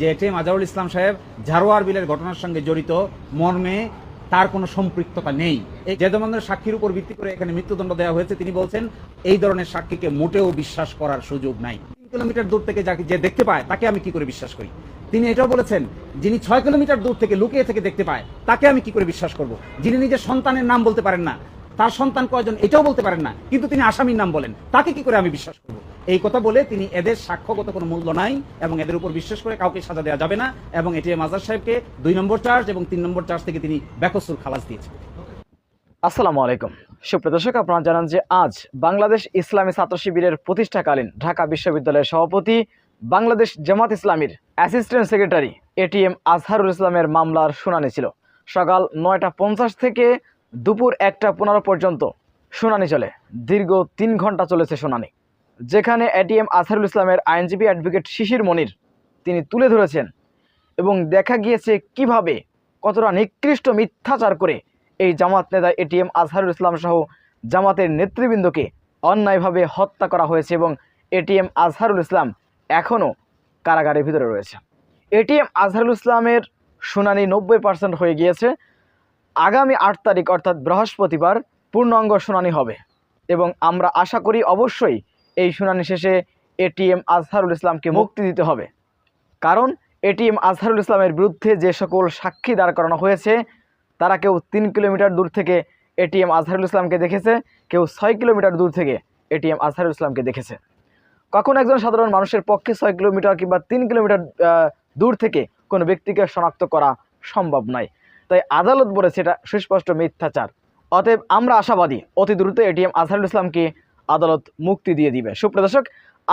যে এটিএম আজহারুল ইসলাম সাহেব ঝাড়োয়ার বিলের ঘটনার সঙ্গে জড়িত, মর্মে তার কোনো সম্পৃক্ততা নেই। এই ধরনের সাক্ষীর উপর ভিত্তি করে এখানে মৃত্যুদণ্ড দেওয়া হয়েছে। তিনি বলছেন, এই ধরনের সাক্ষীকে মোটেও বিশ্বাস করার সুযোগ নাই। তিন কিলোমিটার দূর থেকে যাকে যে দেখতে পায়, তাকে আমি কি করে বিশ্বাস করি? তিনি এটাও বলেছেন, যিনি ছয় কিলোমিটার দূর থেকে লুকিয়ে থেকে দেখতে পায়, তাকে আমি কি করে বিশ্বাস করব? যিনি নিজের সন্তানের নাম বলতে পারেন না, তার সন্তান কয়জন এটাও বলতে পারেন না, কিন্তু তিনি আসামির নাম বলেন, তাকে কি করে আমি বিশ্বাস করব? এই কথা বলে তিনি এদের সাক্ষ্যগত কোনো মূল্য নাই এবং এদের উপর বিশ্বাস করে কাউকে সাজা দেওয়া যাবে না এবং এটি মাজার সাহেবকে দুই নম্বর চার্জ এবং তিন নম্বর চার্জ থেকে তিনি বেকসুর খালাস দিয়েছেন। আসসালামু আলাইকুম। সুপ্রিয় দর্শক, আপনারা জানান যে আজ বাংলাদেশ ইসলামী ছাত্র শিবিরের প্রতিষ্ঠাকালীন ঢাকা বিশ্ববিদ্যালয়ের সভাপতি বাংলাদেশ জামাত ইসলামীর অ্যাসিস্ট্যান্ট সেক্রেটারি এটিএম আজহারুল ইসলামের মামলার শুনানি ছিল। সকাল নয়টা পঞ্চাশ থেকে দুপুর একটা পনেরো পর্যন্ত শুনানি চলে। দীর্ঘ তিন ঘণ্টা চলেছে শুনানি। যেখানে এটিএম আজহারুল ইসলামের আইনজীবী অ্যাডভোকেট শিশির মনির তিনি তুলে ধরেছেন এবং দেখা গিয়েছে কীভাবে কতটা নিকৃষ্ট মিথ্যাচার করে এই জামাত নেতা এটিএম আজহারুল ইসলাম সহ জামাতের নেতৃবৃন্দকে অন্যায়ভাবে হত্যা করা হয়েছে এবং এটিএম আজহারুল ইসলাম এখনও কারাগারের ভিতরে রয়েছে। এটিএম আজহারুল ইসলামের শুনানি নব্বই পার্সেন্ট হয়ে গিয়েছে। আগামী আট তারিখ অর্থাৎ বৃহস্পতিবার পূর্ণাঙ্গ শুনানি হবে এবং আমরা আশা করি অবশ্যই এই শুনানি শেষে এটিএম আজহারুল ইসলামকে মুক্তি দিতে হবে। কারণ এটিএম আজহারুল ইসলামের বিরুদ্ধে যে সকল সাক্ষী দাঁড় করানো হয়েছে, তারা কেউ তিন কিলোমিটার দূর থেকে এটিএম আজহারুল ইসলামকে দেখেছে, কেউ ছয় কিলোমিটার দূর থেকে এটিএম আজহারুল ইসলামকে দেখেছে। কখন একজন সাধারণ মানুষের পক্ষে ছয় কিলোমিটার কিংবা তিন কিলোমিটার দূর থেকে কোনো ব্যক্তিকে শনাক্ত করা সম্ভব নয়। তাই আদালত বলেছে এটা সুস্পষ্ট মিথ্যাচার। অতএব আমরা আশাবাদী অতি দ্রুত এটিএম আজহারুল ইসলামকে আদালত মুক্তি দিয়ে দিবে। সুপ্রদর্শক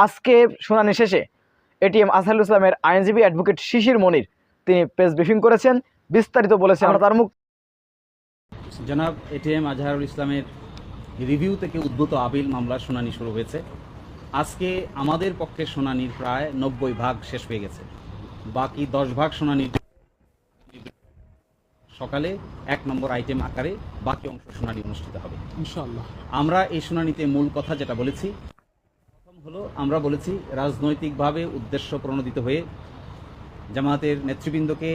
আজকে শুনানি শেষে এটিএম আজহারুল ইসলামের আইনজীবী অ্যাডভোকেট শিশির মনির, তিনি প্রেস ব্রিফিং করেছেন, বিস্তারিত বলেছেন আমরা তার মুখ জনাব এটিএম আজহারুল ইসলামের রিভিউ থেকে উদ্ভূত আপিল মামলার শুনানি শুরু হয়েছে। আজকে আমাদের পক্ষে শুনানির প্রায় নব্বই ভাগ শেষ হয়ে গেছে। বাকি দশ ভাগ শুনানি সকালে এক নম্বর আইটেম আকারে বাকি অংশ শুনানি অনুষ্ঠিত হবে। ইনশাআল্লাহ। আমরা এই শুনানিতে মূল কথা যেটা বলেছি প্রথম হলো আমরা বলেছি রাজনৈতিকভাবে উদ্দেশ্য প্রণোদিত হয়ে জামায়াতের নেতৃবৃন্দকে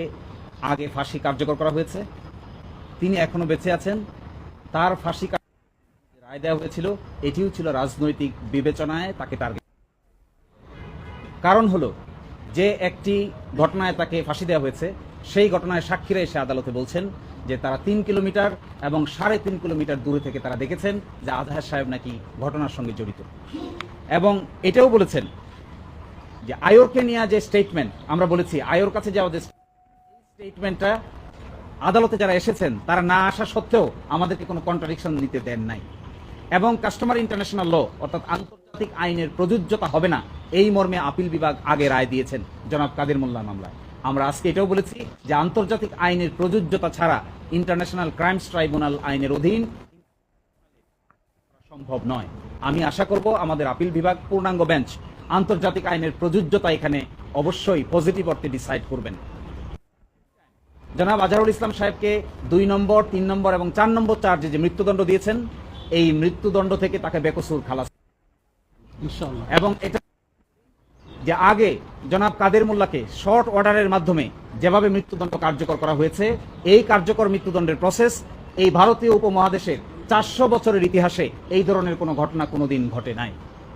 আগে ফাঁসি কার্যকর করা হয়েছে। তিনি এখনও বেঁচে আছেন। তার ফাঁসি রায় দেওয়া হয়েছিল এটিও ছিল রাজনৈতিক বিবেচনায় তাকে টার্গেট কারণ হলো যে একটি ঘটনায় তাকে ফাঁসি দেওয়া হয়েছে সেই ঘটনায় সাক্ষীরা এসে আদালতে বলছেন যে তারা তিন কিলোমিটার এবং সাড়ে তিন কিলোমিটার দূরে থেকে তারা দেখেছেন যে আজহার সাহেব নাকি ঘটনার সঙ্গে জড়িত। এবং এটাও বলেছেন যে আয়োরকে নিয়ে যে স্টেটমেন্ট আমরা বলেছি আয়োর কাছে যাওয়া যে স্টেটমেন্টটা আদালতে যারা এসেছেন, তারা না আসা সত্ত্বেও আমাদেরকে কোনো কন্ট্রাডিকশন নিতে দেন নাই। এবং কাস্টমার ইন্টারন্যাশনাল ল অর্থাৎ আন্তর্জাতিক আইনের প্রযোজ্যতা হবে না, এই মর্মে আপিল বিভাগ আগে রায় দিয়েছেন, জনাব কাদের মোল্লা মামলায়। আমরা আজকে এটাও বলেছি যে আন্তর্জাতিক আইনের প্রযোজ্যতা ছাড়া ইন্টারন্যাশনাল ক্রাইমস ট্রাইব্যুনাল আইনের অধীন সম্ভব নয়। আমি আশা করব আমাদের আপিল বিভাগ পূর্ণাঙ্গ বেঞ্চ আন্তর্জাতিক আইনের প্রযোজ্যতা এখানে অবশ্যই পজিটিভ অর্থে ডিসাইড করবেন। জনাব আজহারুল ইসলাম সাহেবকে দুই নম্বর তিন নম্বর এবং চার নম্বর চার্জে যে মৃত্যুদণ্ড দিয়েছেন এই মৃত্যুদণ্ড থেকে তাকে বেকসুর খালাস এবং এটা যে আগে জনাব কাদের মোল্লাকে শর্ট অর্ডারের মাধ্যমে যেভাবে মৃত্যুদণ্ড কার্যকর করা হয়েছে, এই কার্যকর মৃত্যুদণ্ডের প্রসেস এই ভারতীয় উপমহাদেশের চারশো বছরের ইতিহাসে এই ধরনের কোনো ঘটনা কোনোদিন ঘটে নাই।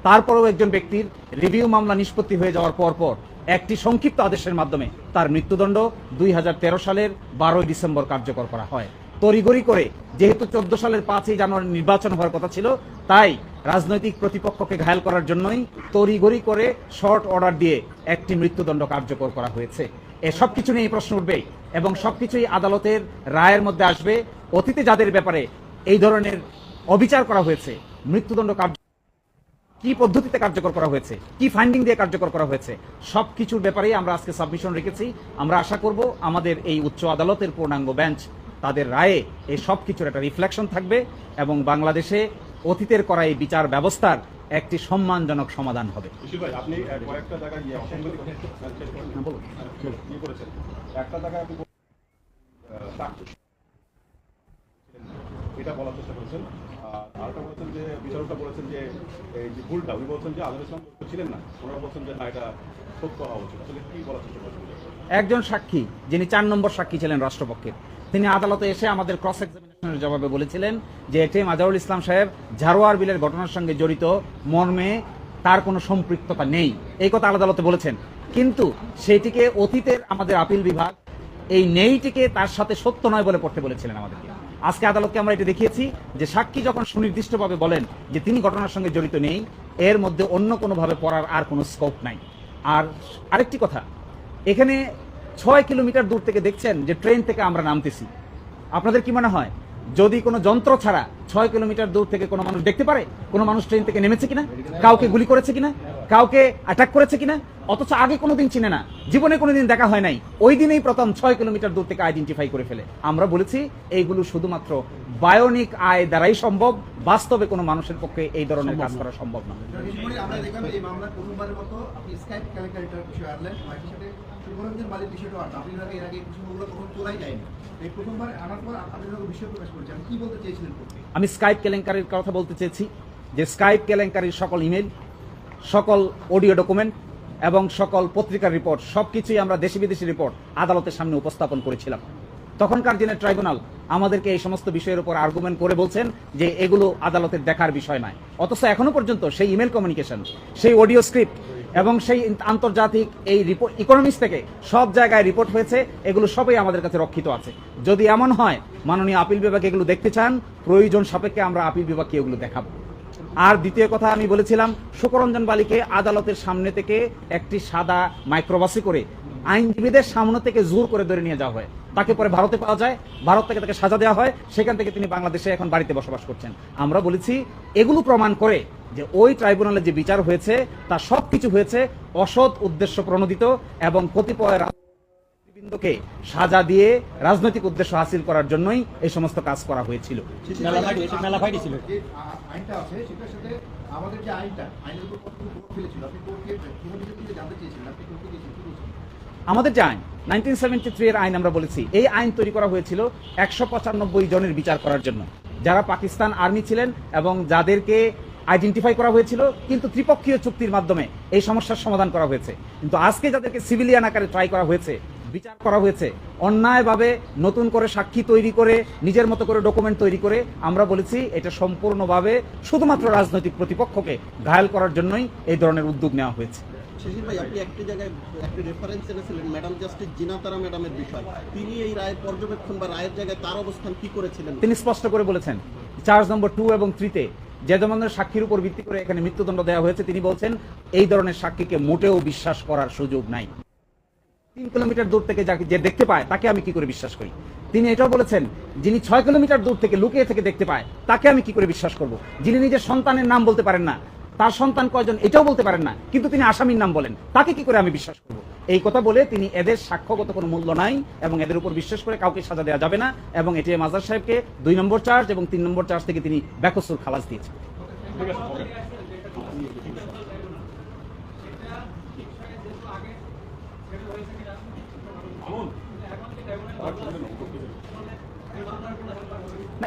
তারপরেও একজন ব্যক্তির রিভিউ মামলা নিষ্পত্তি হয়ে যাওয়ার পর পর একটি সংক্ষিপ্ত আদেশের মাধ্যমে তার মৃত্যুদণ্ড দুই হাজার তেরো সালের বারোই ডিসেম্বর কার্যকর করা হয়। তড়িগড়ি করে যেহেতু চোদ্দ সালের পাঁচই জানুয়ারি নির্বাচন হওয়ার কথা ছিল, তাই রাজনৈতিক প্রতিপক্ষকে ঘায়াল করার জন্যই তড়িগড়ি করে শর্ট অর্ডার দিয়ে একটি মৃত্যুদণ্ড কার্যকর করা হয়েছে। এ সব কিছু নিয়ে প্রশ্ন উঠবে এবং সবকিছুই আদালতের রায়ের মধ্যে আসবে। অতীতে যাদের ব্যাপারে এই ধরনের অবিচার করা হয়েছে, মৃত্যুদণ্ড কার্য কি পদ্ধতিতে কার্যকর করা হয়েছে, কি ফাইন্ডিং দিয়ে কার্যকর করা হয়েছে সব কিছুর ব্যাপারেই আমরা আজকে সাবমিশন রেখেছি। আমরা আশা করব আমাদের এই উচ্চ আদালতের পূর্ণাঙ্গ বেঞ্চ তাদের রায়ে এই সব কিছুর একটা রিফ্লেকশন থাকবে এবং বাংলাদেশে অতীতের করা এই বিচার ব্যবস্থার একটি সম্মানজনক সমাধান হবে শিশির ভাই আপনি আহ, কয়েকটা জায়গায় গিয়ে অসংগতি কথা শেষ করেন। বলুন। করেছেন একটা জায়গায় আপনি বল- আহ, চাকরি এটা বলার চেষ্টা করেছেন আরেকটা বলেছেন যে বিচারকটা বলেছেন যে এই যে ভুলটা উনি বলছেন যে আজহার ইসলাম ছিলেন না ওনারা বলছেন যে না এটা সত্য হওয়া উচিত আসলে কি বলার চেষ্টা করছেন একজন সাক্ষী যিনি চার নম্বর সাক্ষী ছিলেন রাষ্ট্রপক্ষের তিনি আদালতে এসে আমাদের ক্রস এক্সামিনেশনের জবাবে বলেছিলেন যে এটি মাজারুল ইসলাম সাহেব ঝাড়োয়ার বিলের ঘটনার সঙ্গে জড়িত, মর্মে তার কোনো সম্পৃক্ততা নেই। এই কথা আদালতে বলেছেন। কিন্তু সেইটিকে অতীতের আমাদের আপিল বিভাগ এই নেইটিকে তার সাথে সত্য নয় বলে পড়তে বলেছিলেন আমাদেরকে। আজকে আদালতকে আমরা এটা দেখিয়েছি যে সাক্ষী যখন সুনির্দিষ্টভাবে বলেন যে তিনি ঘটনার সঙ্গে জড়িত নেই, এর মধ্যে অন্য কোনোভাবে পড়ার আর কোনো স্কোপ নাই। আর আরেকটি কথা, এখানে ছয় কিলোমিটার দূর থেকে দেখছেন যে ট্রেন থেকে আমরা নামতেছি। আপনাদের কি মনে হয়? যদি কোনো যন্ত্র ছাড়া ছয় কিলোমিটার দূর থেকে কোনো মানুষ দেখতে পারে কোনো মানুষ ট্রেন থেকে নেমেছে কিনা কাউকে গুলি করেছে কিনা কাউকে অ্যাটাক করেছে কিনা অথচ আগে কোনোদিন চিনে না জীবনে কোনোদিন দেখা হয় নাই ওই দিনেই প্রথম ছয় কিলোমিটার দূর থেকে আইডেন্টিফাই করে ফেলে। আমরা বলেছি এইগুলো শুধুমাত্র বায়োনিক আয় দ্বারাই সম্ভব বাস্তবে কোনো মানুষের পক্ষে এই ধরনের কাজ করা সম্ভব না। বিষয়টা আপনি এর আগে প্রসঙ্গগুলো কখনো তোলাই যায়নি। এই প্রথমবার আনার পর আপনি বিষয় প্রকাশ করেছেন। আপনি কি বলতে চেয়েছিলেন আমি স্কাইপ কেলেঙ্কারির কথা বলতে চেয়েছি যে স্কাইপ কেলেঙ্কারির সকল ইমেল সকল অডিও ডকুমেন্ট এবং সকল পত্রিকার রিপোর্ট সবকিছুই আমরা দেশি বিদেশি রিপোর্ট আদালতের সামনে উপস্থাপন করেছিলাম। তখনকার দিনের ট্রাইব্যুনাল আমাদেরকে এই সমস্ত বিষয়ের উপর আর্গুমেন্ট করে বলছেন যে এগুলো আদালতের দেখার বিষয় নয়। অথচ এখনও পর্যন্ত সেই ইমেল কমিউনিকেশন সেই অডিও স্ক্রিপ্ট এবং সেই আন্তর্জাতিক এই রিপোর্ট ইকোনমিক্স থেকে সব জায়গায় রিপোর্ট হয়েছে, এগুলো সবই আমাদের কাছে রক্ষিত আছে। যদি এমন হয়, মাননীয় আপিল বিভাগ এগুলো দেখতে চান, প্রয়োজন সাপেক্ষে আমরা আপিল বিভাগকে এগুলো দেখাবো। আর দ্বিতীয় কথা আমি বলেছিলাম, সুকরঞ্জন বালিকে আদালতের সামনে থেকে একটি সাদা মাইক্রোবাসে করে আইনজীবীদের সামনে থেকে জোর করে ধরে নিয়ে যাওয়া হয়। তাকে পরে ভারতে পাওয়া যায়। ভারত থেকে তাকে সাজা দেওয়া হয়। সেখান থেকে তিনি বাংলাদেশে এখন বাড়িতে বসবাস করছেন। আমরা বলেছি, এগুলো প্রমাণ করে যে ওই ট্রাইব্যুনালে যে বিচার হয়েছে তা সবকিছু হয়েছে অসৎ উদ্দেশ্য প্রণোদিত এবং কতিপয় বৃন্দকে সাজা দিয়ে রাজনৈতিক উদ্দেশ্য হাসিল করার জন্যই এই সমস্ত কাজ করা হয়েছিল। যে আইনটা আইনের ফেলেছিল আপনি আমাদের যে আইন নাইনটিন সেভেন্টি থ্রি এর আইন আমরা বলেছি এই আইন তৈরি করা হয়েছিল একশো পঁচানব্বই জনের বিচার করার জন্য। যারা পাকিস্তান আর্মি ছিলেন এবং যাদেরকে আইডেন্টিফাই করা হয়েছিল কিন্তু ত্রিপক্ষীয় চুক্তির মাধ্যমে এই সমস্যার সমাধান করা হয়েছে। কিন্তু আজকে যাদেরকে সিভিলিয়ান আকারে ট্রাই করা হয়েছে বিচার করা হয়েছে অন্যায়ভাবে নতুন করে সাক্ষী তৈরি করে নিজের মতো করে ডকুমেন্ট তৈরি করে আমরা বলেছি এটা সম্পূর্ণভাবে শুধুমাত্র রাজনৈতিক প্রতিপক্ষকে ঘায়াল করার জন্যই এই ধরনের উদ্যোগ নেওয়া হয়েছে। শিশির ভাই আপনি একটি জায়গায় একটি রেফারেন্স এনেছিলেন ম্যাডাম জাস্টিস জিনাতারা ম্যাডামের বিষয়। তিনি এই রায়ের পর্যবেক্ষণ বা রায়ের জায়গায় তার অবস্থান কি করেছিলেন? তিনি স্পষ্ট করে বলেছেন চার্জ নম্বর টু এবং থ্রিতে যে ধরনের সাক্ষীর উপর ভিত্তি করে এখানে মৃত্যুদণ্ড দেওয়া হয়েছে। তিনি বলছেন, এই ধরনের সাক্ষীকে মোটেও বিশ্বাস করার সুযোগ নাই। তিন কিলোমিটার দূর থেকে যাকে যে দেখতে পায়, তাকে আমি কি করে বিশ্বাস করি? তিনি এটাও বলেছেন, যিনি ছয় কিলোমিটার দূর থেকে লুকিয়ে থেকে দেখতে পায়, তাকে আমি কি করে বিশ্বাস করব? যিনি নিজের সন্তানের নাম বলতে পারেন না, তার সন্তান কয়জন এটাও বলতে পারেন না, কিন্তু তিনি আসামির নাম বলেন, তাকে কি করে আমি বিশ্বাস করব? এই কথা বলে তিনি এদের সাক্ষ্যগত কোনো মূল্য নাই এবং এদের উপর বিশ্বাস করে কাউকে সাজা দেওয়া যাবে না এবং এটি মাজার সাহেবকে দুই নম্বর চার্জ এবং তিন নম্বর চার্জ থেকে তিনি বেকসুর খালাস দিয়েছেন।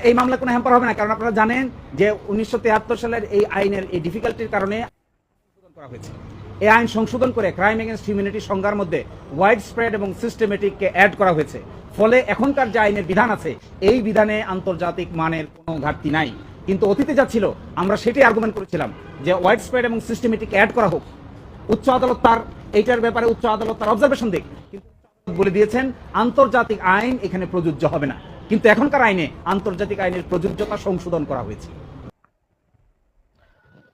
এই মামলা কোনো হ্যাম্পার হবে না, কারণ আপনারা জানেন যে উনিশশো সালের এই আইনের এই ডিফিকাল্টির কারণে করা হয়েছে। এই আইন সংশোধন করে ক্রাইম এগেনস্ট হিউম্যানিটি সংজ্ঞার মধ্যে ওয়াইড স্প্রেড এবং সিস্টেমেটিককে অ্যাড করা হয়েছে। ফলে এখনকার যে আইনের বিধান আছে, এই বিধানে আন্তর্জাতিক মানের কোনো ঘাটতি নাই। কিন্তু অতীতে যা ছিল, আমরা সেটাই আর্গুমেন্ট করেছিলাম যে ওয়াইড স্প্রেড এবং সিস্টেমেটিক অ্যাড করা হোক। উচ্চ আদালত তার, এইটার ব্যাপারে উচ্চ আদালত তার অবজারভেশন দিক। কিন্তু বলে দিয়েছেন, আন্তর্জাতিক আইন এখানে প্রযোজ্য হবে না। কিন্তু এখনকার আইনে আন্তর্জাতিক আইনের প্রযোজ্যতা সংশোধন করা হয়েছে।